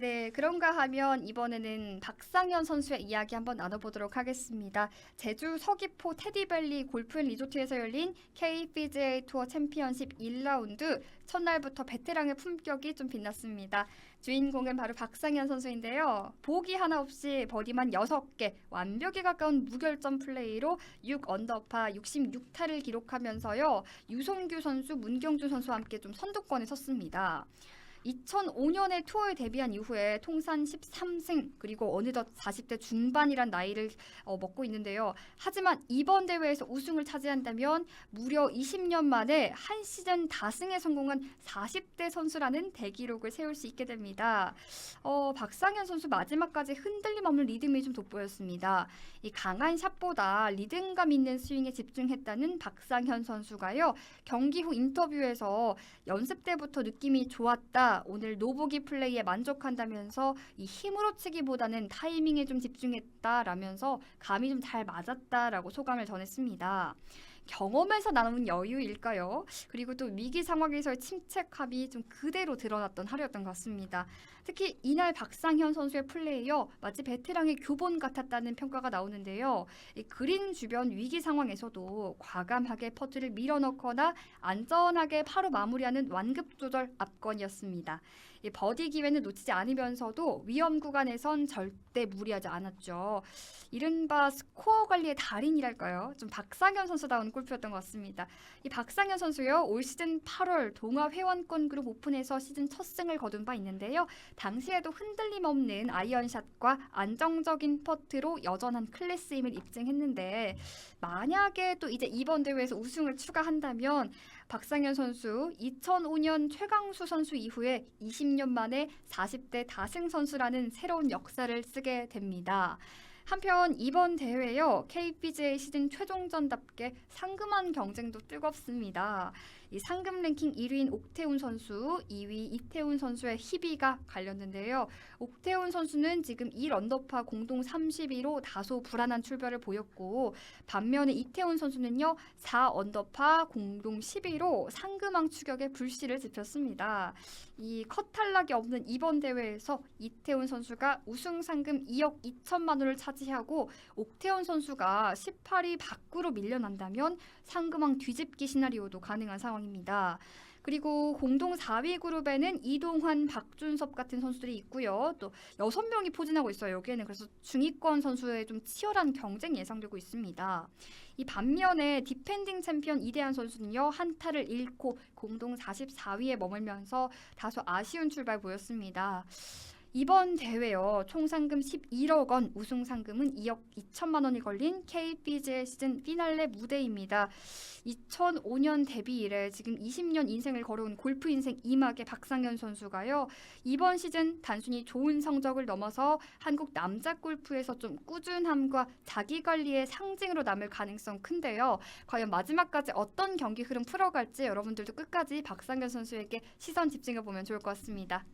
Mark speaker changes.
Speaker 1: 네, 그런가 하면 이번에는 박상현 선수의 이야기 한번 나눠보도록 하겠습니다. 제주 서귀포 테디밸리 골프 앤 리조트에서 열린 KPGA 투어 챔피언십 1라운드 첫날부터 베테랑의 품격이 좀 빛났습니다. 주인공은 바로 박상현 선수인데요. 보기 하나 없이 버디만 6개, 완벽에 가까운 무결점 플레이로 6 언더파 66타를 기록하면서요. 유성규 선수, 문경준 선수와 함께 좀 선두권에 섰습니다. 2005년에 투어에 데뷔한 이후에 통산 13승 그리고 어느덧 40대 중반이란 나이를 어, 먹고 있는데요. 하지만 이번 대회에서 우승을 차지한다면 무려 20년 만에 한 시즌 다승에 성공한 40대 선수라는 대기록을 세울 수 있게 됩니다. 어, 박상현 선수 마지막까지 흔들림 없는 리듬이 좀 돋보였습니다. 이 강한 샷보다 리듬감 있는 스윙에 집중했다는 박상현 선수가요. 경기 후 인터뷰에서 연습 때부터 느낌이 좋았다. 오늘 노보기 플레이에 만족한다면서 이 힘으로 치기보다는 타이밍에 좀 집중했다라면서 감이 좀 잘 맞았다라고 소감을 전했습니다. 경험에서 나오는 여유일까요? 그리고 또 위기 상황에서의 침착함이 좀 그대로 드러났던 하루였던 것 같습니다. 특히 이날 박상현 선수의 플레이요 마치 베테랑의 교본 같았다는 평가가 나오는데요. 이 그린 주변 위기 상황에서도 과감하게 퍼트를 밀어넣거나 안전하게 파로 마무리하는 완급 조절 압권이었습니다. 이 버디 기회는 놓치지 않으면서도 위험 구간에선 절대 무리하지 않았죠. 이른바 스코어 관리의 달인이랄까요? 좀 박상현 선수다운 골프였던 것 같습니다. 이 박상현 선수요 올 시즌 8월 동아 회원권 그룹 오픈에서 시즌 첫 승을 거둔 바 있는데요. 당시에도 흔들림 없는 아이언샷과 안정적인 퍼트로 여전한 클래스임을 입증했는데 만약에 또 이제 이번 대회에서 우승을 추가한다면 박상현 선수 2005년 최강수 선수 이후에 20년 만에 40대 다승 선수라는 새로운 역사를 쓰게 됩니다. 한편 이번 대회요 KPGA 시즌 최종전답게 상금한 경쟁도 뜨겁습니다. 이 상금 랭킹 1위인 옥태훈 선수, 2위 이태훈 선수의 희비가 갈렸는데요. 옥태훈 선수는 지금 1언더파 공동 32로 다소 불안한 출발을 보였고 반면에 이태훈 선수는요 4언더파 공동 12로 상금왕 추격에 불씨를 지폈습니다. 이 컷 탈락이 없는 이번 대회에서 이태훈 선수가 우승 상금 2억 2천만 원을 차지하고 옥태훈 선수가 18위 밖으로 밀려난다면 상금왕 뒤집기 시나리오도 가능한 상황 입니다. 그리고 공동 4위 그룹에는 이동환, 박준섭 같은 선수들이 있고요. 또 6명이 포진하고 있어요. 여기에는 그래서 중위권 선수의 좀 치열한 경쟁이 예상되고 있습니다. 이 반면에 디펜딩 챔피언 이대한 선수는요. 한타를 잃고 공동 44위에 머물면서 다소 아쉬운 출발 보였습니다. 이번 대회요 총 상금 11억 원, 우승 상금은 2억 2천만 원이 걸린 KPGA 시즌 피날레 무대입니다. 2005년 데뷔 이래 지금 20년 인생을 걸어온 골프 인생 2막의 박상현 선수가요 이번 시즌 단순히 좋은 성적을 넘어서 한국 남자 골프에서 좀 꾸준함과 자기 관리의 상징으로 남을 가능성 큰데요. 과연 마지막까지 어떤 경기 흐름 풀어갈지 여러분들도 끝까지 박상현 선수에게 시선 집중해 보면 좋을 것 같습니다.